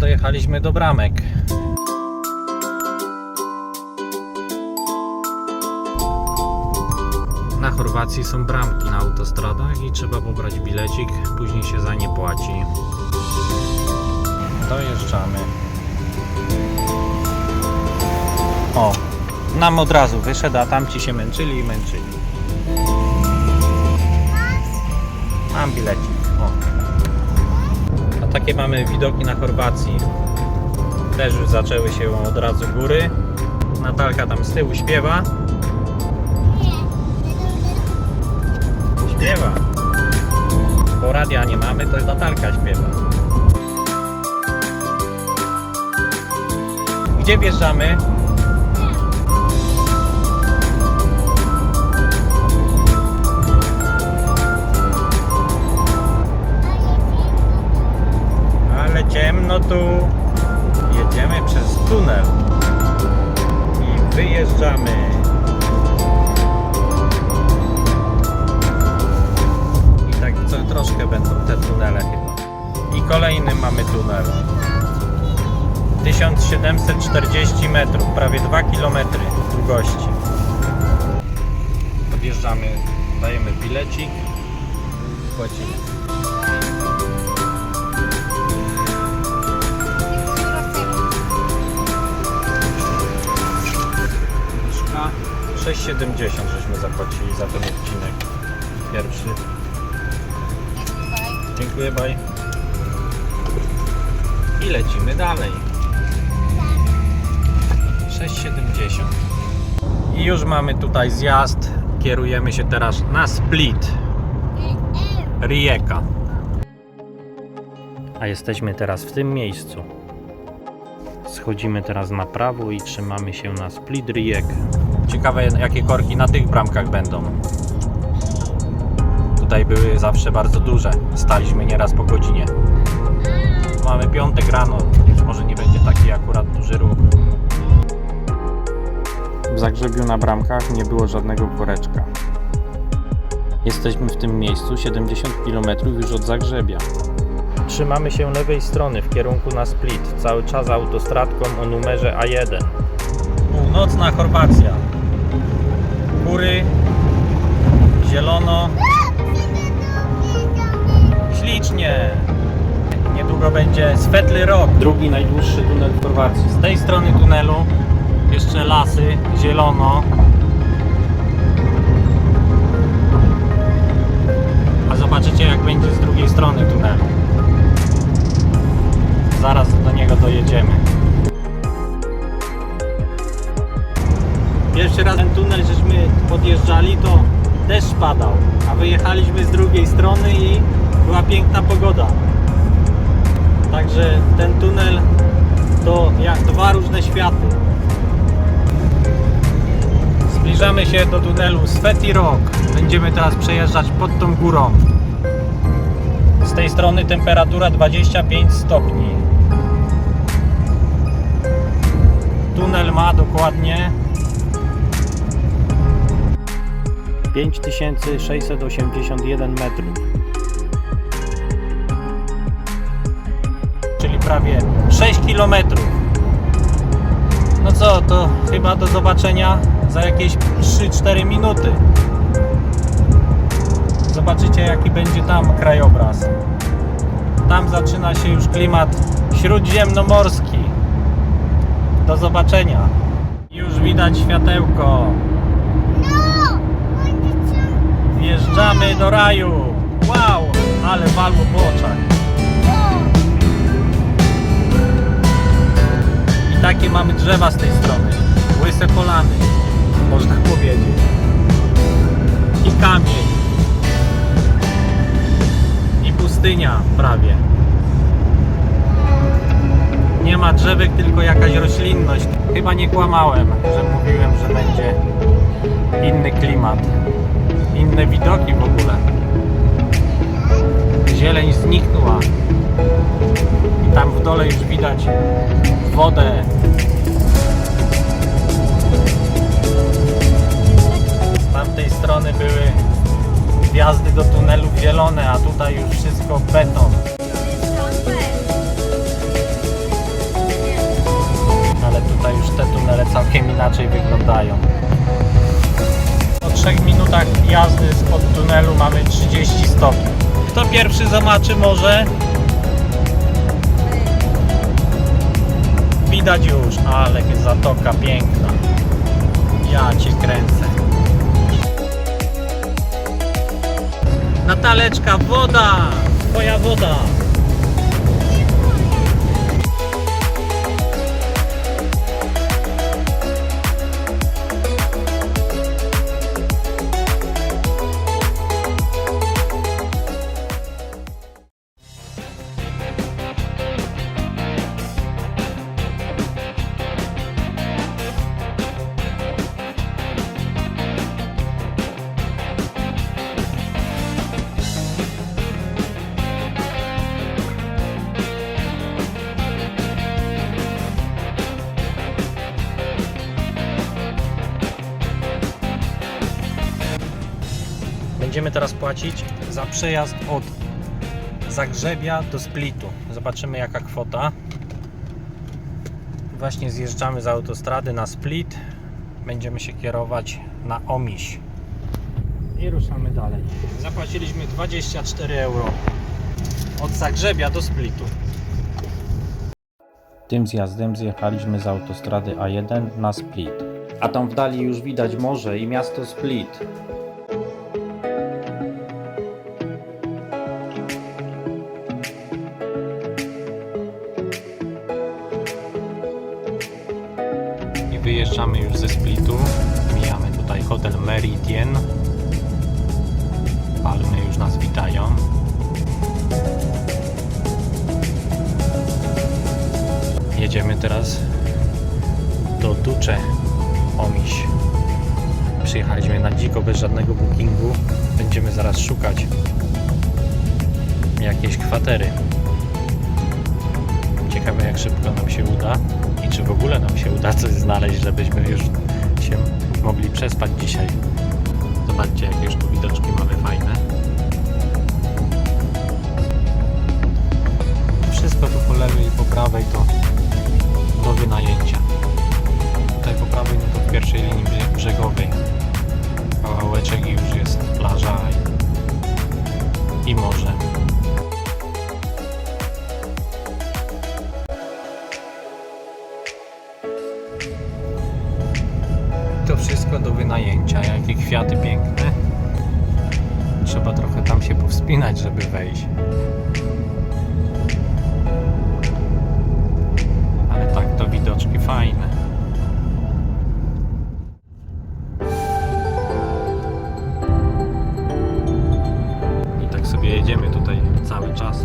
dojechaliśmy do bramek. Na Chorwacji są bramki na autostradach i trzeba pobrać bilecik, później się za nie płaci. Dojeżdżamy. O, nam od razu wyszedł, a tamci się męczyli i męczyli. Mam bilecik. O. Takie mamy widoki na Chorwacji. Też już zaczęły się od razu góry. Natalka tam z tyłu śpiewa. Śpiewa. Bo radia nie mamy, to Natalka śpiewa. Gdzie wjeżdżamy? Mamy tunel. 1740 metrów, prawie 2 km długości. Podjeżdżamy, dajemy bilecik, płacimy. Mieszka 6,70 żeśmy zapłacili za ten odcinek pierwszy. Dziękuję, bye. I lecimy dalej. 6,70. I już mamy tutaj zjazd. Kierujemy się teraz na Split. Rijeka. A jesteśmy teraz w tym miejscu. Schodzimy teraz na prawo i trzymamy się na Split Rijeka. Ciekawe jakie korki na tych bramkach będą. Tutaj były zawsze bardzo duże. Staliśmy nieraz po godzinie. Piątek rano, więc może nie będzie taki akurat duży ruch. W Zagrzebiu na bramkach nie było żadnego koreczka. Jesteśmy w tym miejscu 70 km już od Zagrzebia. Trzymamy się lewej strony w kierunku na Split, cały czas autostradką o numerze A1. Północna Chorwacja. Góry, zielono, ślicznie. Niedługo będzie Svetly Rock, drugi najdłuższy tunel w Chorwacji. Z tej strony tunelu jeszcze lasy, zielono. A zobaczycie jak będzie z drugiej strony tunelu. Zaraz do niego dojedziemy. Pierwszy raz ten tunel żeśmy podjeżdżali to deszcz padał, a wyjechaliśmy z drugiej strony i była piękna pogoda. Także ten tunel to jak dwa różne światy. Zbliżamy się do tunelu Sveti Rock. Będziemy teraz przejeżdżać pod tą górą. Z tej strony temperatura 25 stopni. Tunel ma dokładnie 5681 metrów. Prawie 6 km. No co, to chyba do zobaczenia za jakieś 3-4 minuty. Zobaczycie jaki będzie tam krajobraz. Tam zaczyna się już klimat śródziemnomorski. Do zobaczenia. Już widać światełko. Wjeżdżamy do raju. Wow, ale walło po oczach. I takie mamy drzewa z tej strony. Łyse polany, można powiedzieć. I kamień. I pustynia prawie. Nie ma drzewek, tylko jakaś roślinność. Chyba nie kłamałem, że mówiłem, że będzie inny klimat. Inne widoki w ogóle. Zieleń zniknęła. I tam w dole już widać wodę. Z tamtej strony były wjazdy do tunelu zielone, a tutaj już wszystko beton. Ale tutaj już te tunele całkiem inaczej wyglądają. Po 3 minutach jazdy spod tunelu mamy 30 stopni. Kto pierwszy zobaczy może Widać już, ale zatoka piękna. Ja cię kręcę. Nataleczka, woda! Twoja woda! Teraz płacić za przejazd od Zagrzebia do Splitu. Zobaczymy jaka kwota. Właśnie zjeżdżamy z autostrady na Split. Będziemy się kierować na Omiś. I ruszamy dalej. Zapłaciliśmy 24 euro od Zagrzebia do Splitu. Tym zjazdem zjechaliśmy z autostrady A1 na Split. A tam w dali już widać morze i miasto Split. Wyjeżdżamy już ze Splitu. Mijamy tutaj hotel Meridian. Palmy już nas witają. Jedziemy teraz do Ducze Omiś. Przyjechaliśmy na dziko bez żadnego bookingu. Będziemy zaraz szukać jakiejś kwatery. Ciekawe jak szybko nam się uda w ogóle nam się uda coś znaleźć, żebyśmy już się mogli przespać dzisiaj. Zobaczcie jakie już tu widoczki mamy fajne. Wszystko tu po lewej i po prawej to do wynajęcia. Wszystko do wynajęcia. Jakie kwiaty piękne. Trzeba trochę tam się powspinać, żeby wejść. Ale tak, to widoczki fajne. I tak sobie jedziemy tutaj cały czas